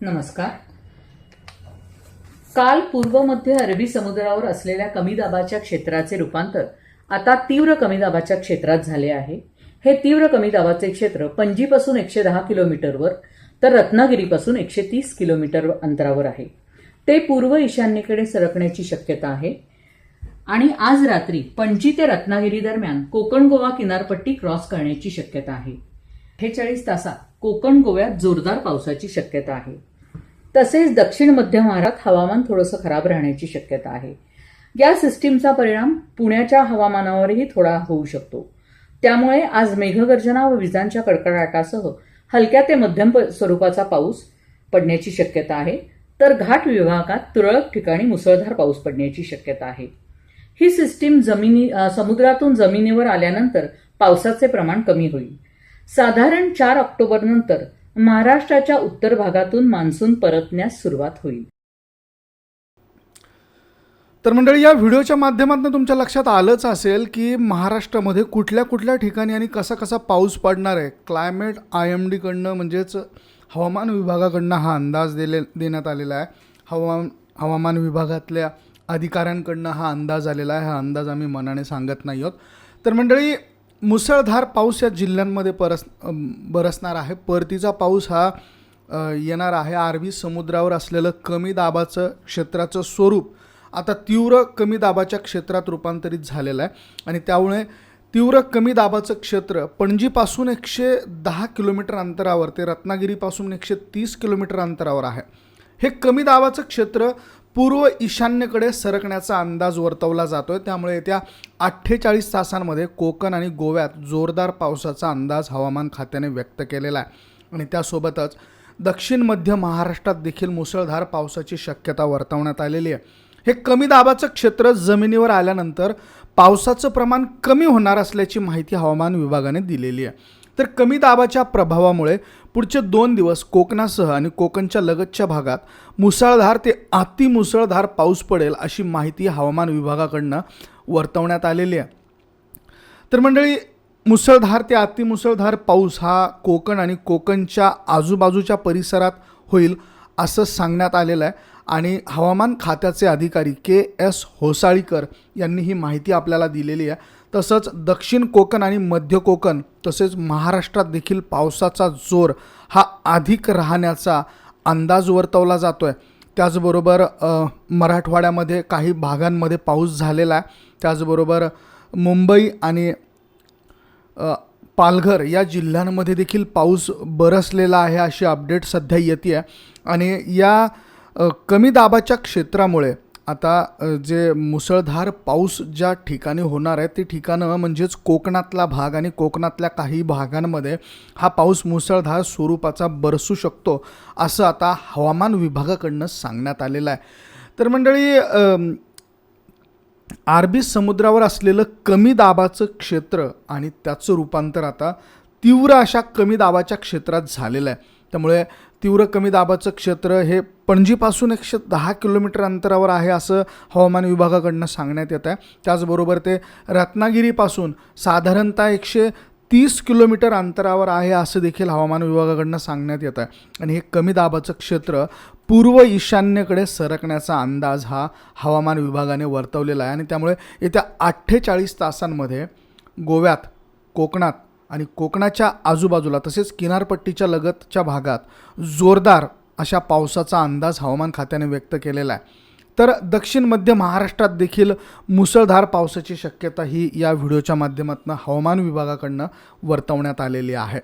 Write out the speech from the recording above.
नमस्कार. काल पूर्व मध्य अरबी समुद्रावर असलेल्या कमी दाबाच्या क्षेत्राचे रूपांतर आता तीव्र कमी दाबाच्या क्षेत्रात झाले आहे. हे तीव्र कमी दाबाचे क्षेत्र पणजीपासून एकशे दहा किलोमीटरवर तर रत्नागिरीपासून एकशे तीस किलोमीटर अंतरावर आहे. ते पूर्व ईशान्येकडे सरकण्याची शक्यता आहे. आणि आज रात्री पणजी ते रत्नागिरी दरम्यान कोकण गोवा किनारपट्टी क्रॉस करण्याची शक्यता आहे. अठ्ठेचाळीस तासात कोकण गोव्यात जोरदार पावसाची शक्यता आहे. तसेच दक्षिण मध्य महाराष्ट्रात हवामान थोडंसं खराब राहण्याची शक्यता आहे. या सिस्टीमचा परिणाम पुण्याच्या हवामानावरही थोडा होऊ शकतो. त्यामुळे आज मेघगर्जना व विजांच्या कडकडाटासह हलक्या ते मध्यम स्वरूपाचा पाऊस पडण्याची शक्यता आहे. तर घाट विभागात तुरळक ठिकाणी मुसळधार पाऊस पडण्याची शक्यता आहे. ही सिस्टीम जमिनी समुद्रातून जमिनीवर आल्यानंतर पावसाचे प्रमाण कमी होईल. साधारण चार ऑक्टोबर नंतर महाराष्ट्राच्या उत्तर भागातून मान्सून परतण्यास सुरुवात होईल. तर मंडळी या व्हिडिओच्या माध्यमातून तुमच्या लक्षात आलंच असेल की महाराष्ट्रामध्ये कुठल्या कुठल्या ठिकाणी आणि कसा कसा पाऊस पडणार आहे? क्लायमेट आय एम डीकडनं म्हणजेच हवामान विभागाकडनं हा अंदाज दिले देण्यात आलेला आहे. हवामान हवामान विभागातल्या अधिकाऱ्यांकडनं हा अंदाज आलेला आहे. हा अंदाज आम्ही मनाने सांगत नाही आहोत. तर मंडळी मुसळधार पाऊस या जिल्ह्यांमध्ये परस बरसणार आहे. परतीचा पाऊस हा येणार आहे. अरबी समुद्रावर असलेलं कमी दाबाचं क्षेत्राचं स्वरूप आता तीव्र कमी दाबाच्या क्षेत्रात रूपांतरित झालेलं आहे. आणि त्यामुळे तीव्र कमी दाबाचं क्षेत्र पणजीपासून एकशे दहा किलोमीटर अंतरावर ते रत्नागिरीपासून एकशे तीस किलोमीटर अंतरावर आहे. हे कमी दाबाचं क्षेत्र पूर्व ईशान्येकडे सरकण्याचा अंदाज वर्तवला जातो आहे त्यामुळे येत्या अठ्ठेचाळीस तासांमध्ये कोकण आणि गोव्यात जोरदार पावसाचा अंदाज हवामान खात्याने व्यक्त केलेला आहे. आणि त्यासोबतच दक्षिण मध्य महाराष्ट्रात देखील मुसळधार पावसाची शक्यता वर्तवण्यात आलेली आहे. हे कमी दाबाचं क्षेत्र जमिनीवर आल्यानंतर पावसाचं प्रमाण कमी होणार असल्याची माहिती हवामान विभागाने दिलेली आहे. तर कमी दाबाच्या प्रभावामुळे पुढचे दोन दिवस कोकणासह आणि कोकणच्या लगतच्या भागात मुसळधार ते अतिमुसळधार पाऊस पडेल अशी माहिती हवामान विभागाकडनं वर्तवण्यात आलेली आहे. तर मंडळी मुसळधार ते अतिमुसळधार पाऊस हा कोकण आणि कोकणच्या आजूबाजूच्या परिसरात होईल असं सांगण्यात आलेलं आहे. आणि हवामान खात्याचे अधिकारी के एस होसाळीकर यांनी ही माहिती आपल्याला दिलेली आहे. तसंच दक्षिण कोकण आणि मध्य कोकण तसेच महाराष्ट्रात देखील पावसाचा जोर हा अधिक राहण्याचा अंदाज वर्तवला जातो आहे त्याचबरोबर मराठवाड्यामध्ये काही भागांमध्ये पाऊस झालेला आहे. त्याचबरोबर मुंबई आणि पालघर या जिल्ह्यांमध्ये देखील पाऊस बरसलेला आहे अशी अपडेट सध्या येते आहे आणि या कमी दाबाच्या क्षेत्रामुळे आता जे मुसळधार पाऊस ज्या ठिकाणी होणार आहे ते ठिकाणं म्हणजेच कोकणातला भाग आणि कोकणातल्या काही भागांमध्ये हा पाऊस मुसळधार स्वरूपाचा बरसू शकतो असं आता हवामान विभागाकडनं सांगण्यात आलेलं आहे. तर मंडळी अरबी समुद्रावर असलेलं कमी दाबाचं क्षेत्र आणि त्याचं रूपांतर आता तीव्र अशा कमी दाबाच्या क्षेत्रात झालेलं आहे. त्यामुळे तीव्र कमी दाबाचं क्षेत्र हे पणजीपासून एकशे दहा किलोमीटर अंतरावर आहे असं हवामान विभागाकडनं सांगण्यात येत आहे त्याचबरोबर ते रत्नागिरीपासून साधारणतः एकशे तीस किलोमीटर अंतरावर आहे असं देखील हवामान विभागाकडनं सांगण्यात येत आहे आणि हे कमी दाबाचं क्षेत्र पूर्व ईशान्येकडे सरकण्याचा अंदाज हा हवामान विभागाने वर्तवलेला आहे. आणि त्यामुळे येत्या अठ्ठेचाळीस तासांमध्ये गोव्यात कोकणात आणि कोकणाच्या आजूबाजूला तसेच किनारपट्टीच्या लगतच्या भागात जोरदार अशा पावसाचा अंदाज हवामान खात्याने व्यक्त केलेला आहे. तर दक्षिण मध्य महाराष्ट्रात देखील मुसळधार पावसाची शक्यता ही या व्हिडिओच्या माध्यमातून हवामान विभागाकडनं वर्तवण्यात आलेली आहे.